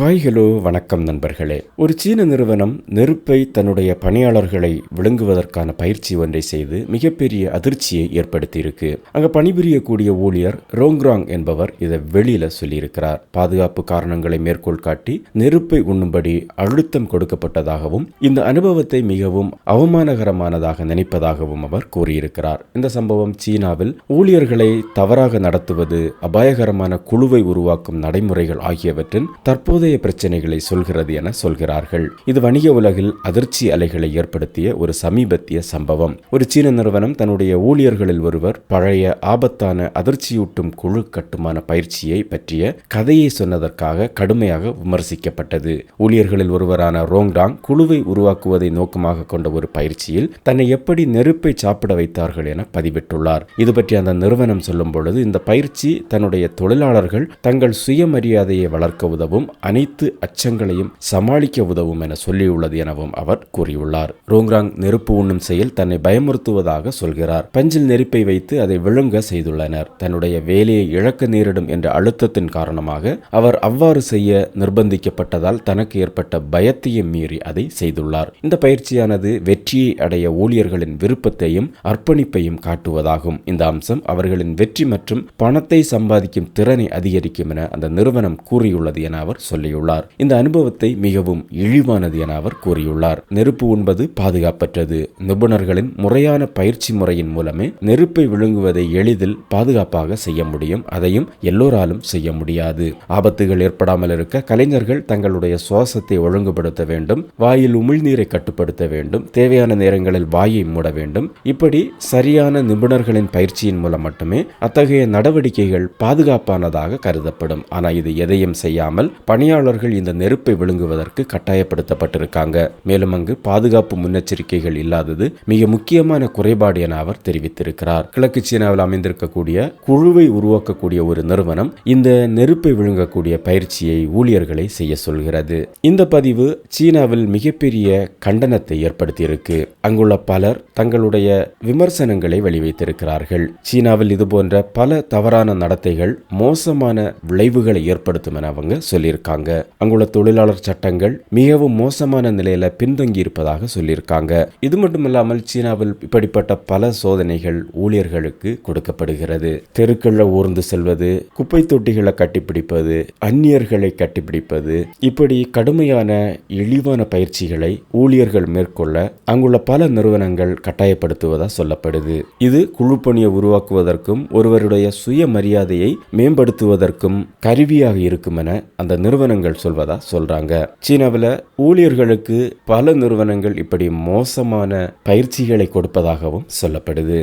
Hi hello வணக்கம் நண்பர்களே. ஒரு சீன நிறுவனம் நெருப்பை தன்னுடைய பணியாளர்களை விழுங்குவதற்கான பயிற்சி ஒன்றை செய்து மிகப்பெரிய அதிர்ச்சியை ஏற்படுத்தியிருக்கு. அங்க பணிபுரியக்கூடிய ஊழியர் ரோங்ராங் என்பவர் இதை வெளியில சொல்லியிருக்கிறார். பாதுகாப்பு காரணங்களை மேற்கோள் காட்டி நெருப்பை உண்ணும்படி அழுத்தம் கொடுக்கப்பட்டதாகவும் இந்த அனுபவத்தை மிகவும் அவமானகரமானதாக நினைப்பதாகவும் அவர் கூறியிருக்கிறார். இந்த சம்பவம் சீனாவில் ஊழியர்களை தவறாக நடத்துவது அபாயகரமான குழுவை உருவாக்கும் நடைமுறைகள் ஆகியவற்றின் தற்போதைய இருதய பிரச்சனைகளை சொல்கிறது என சொல்கிறார்கள். இது வணிக உலகில் அதிர்ச்சி அலைகளை ஏற்படுத்திய ஒரு சமீபத்திய சம்பவம். ஒரு சீன நிறுவனம் தன்னுடைய ஊழியர்களில் ஒருவர் பழைய ஆபத்தான அதிர்ச்சியூட்டும் குழு கட்டுமான பயிற்சியை பற்றிய கதையை சொன்னதற்காக கடுமையாக விமர்சிக்கப்பட்டது. ஊழியர்களில் ஒருவரான ரோங்டாங் குழுவை உருவாக்குவதை நோக்கமாக கொண்ட ஒரு பயிற்சியில் தன்னை எப்படி நெருப்பை சாப்பிட வைத்தார்கள் என பதிவிட்டுள்ளார். இது பற்றி அந்த நிறுவனம் சொல்லும் பொழுது இந்த பயிற்சி தன்னுடைய தொழிலாளர்கள் தங்கள் சுயமரியாதையை வளர்க்க உதவும் அனை அனைத்து அச்சங்களையும் சமாளிக்க உதவும் என சொல்லியுள்ளது எனவும் அவர் கூறியுள்ளார். ரோங்ராங் நெருப்பு உண்ணும் செயல் தன்னை பயமுறுத்துவதாக சொல்கிறார். பஞ்சில் நெருப்பை வைத்து அதை விழுங்க செய்துள்ளனர். தன்னுடைய வேலையை இழக்க நேரிடும் என்ற அழுத்தத்தின் காரணமாக அவர் அவ்வாறு செய்ய நிர்பந்திக்கப்பட்டதால் தனக்கு ஏற்பட்ட பயத்தையும் மீறி அதை செய்துள்ளார். இந்த பயிற்சியானது வெற்றியை அடைய ஊழியர்களின் விருப்பத்தையும் அர்ப்பணிப்பையும் காட்டுவதாகும். இந்த அம்சம் அவர்களின் வெற்றி மற்றும் பணத்தை சம்பாதிக்கும் திறனை அதிகரிக்கும் என அந்த நிறுவனம் கூறியுள்ளது என அவர் சொல்ல சொல்லியுள்ளார். இந்த அனுபவத்தை மிகவும் இழிவானது என அவர் கூறியுள்ளார். நெருப்பு உண்பது பாதுகாப்பற்றது. நிபுணர்களின் முறையான பயிற்சி முறையின் மூலமே நெருப்பை விழுங்குவதை எளிதில் பாதுகாப்பாக செய்ய முடியும். அதையும் எல்லோராலும் செய்ய முடியாது. ஆபத்துகள் ஏற்படாமல் இருக்க கலைஞர்கள் தங்களுடைய சுவாசத்தை ஒழுங்குபடுத்த வேண்டும். வாயில் உமிழ்நீரை கட்டுப்படுத்த வேண்டும். தேவையான நேரங்களில் வாயை மூட வேண்டும். இப்படி சரியான நிபுணர்களின் பயிற்சியின் மூலம் மட்டுமே அத்தகைய நடவடிக்கைகள் பாதுகாப்பானதாக கருதப்படும். ஆனால் இது எதையும் செய்யாமல் பணியாளர்கள் இந்த நெருப்பை விழுங்குவதற்கு கட்டாயப்படுத்தப்பட்டிருக்காங்க. மேலும் அங்கு பாதுகாப்பு முன்னெச்சரிக்கைகள் இல்லாதது மிக முக்கியமான குறைபாடு என அவர் தெரிவித்திருக்கிறார். கிழக்கு சீனாவில் அமைந்திருக்கக்கூடிய குழுவை உருவாக்கக்கூடிய ஒரு நிறுவனம் இந்த நெருப்பை விழுங்கக்கூடிய பயிற்சியை ஊழியர்களை செய்ய சொல்கிறது. இந்த பதிவு சீனாவில் மிகப்பெரிய கண்டனத்தை ஏற்படுத்தியிருக்கு. அங்குள்ள பலர் தங்களுடைய விமர்சனங்களை வெளிவைத்திருக்கிறார்கள் சீனாவில் இதுபோன்ற பல தவறான நடத்தைகள் மோசமான விளைவுகளை ஏற்படுத்தும் என அவங்க சொல்லியிருக்காங்க. அங்குள்ள தொழிலாளர் சட்டங்கள் மிகவும் மோசமான நிலையில பின்தங்கி இருப்பதாக சொல்லியிருக்காங்க. இது மட்டுமில்லாமல் சீனாவில் இப்படிப்பட்ட பல சோதனைகள் ஊழியர்களுக்கு கொடுக்கப்படுகிறது. தெருக்கள்ல ஊர்ந்து செல்வது குப்பை தொட்டிகளை கட்டிப்பிடிப்பது அந்நியர்களை கட்டிப்பிடிப்பது இப்படி கடுமையான இழிவான பயிற்சிகளை ஊழியர்கள் மேற்கொள்ள அங்குள்ள பல நிறுவனங்கள் கட்டாயப்படுத்துவதா சொல்லப்படுது. இது குழுப்பணியை உருவாக்குவதற்கும் ஒருவருடைய சுயமரியாதையை மேம்படுத்துவதற்கும் கருவியாக இருக்கும் என அந்த நிறுவனங்கள் சொல்வதா சொல்றாங்க. சீனாவில் ஊழியர்களுக்கு பல நிறுவனங்கள் இப்படி மோசமான பயிற்சிகளை கொடுப்பதாகவும் சொல்லப்படுது.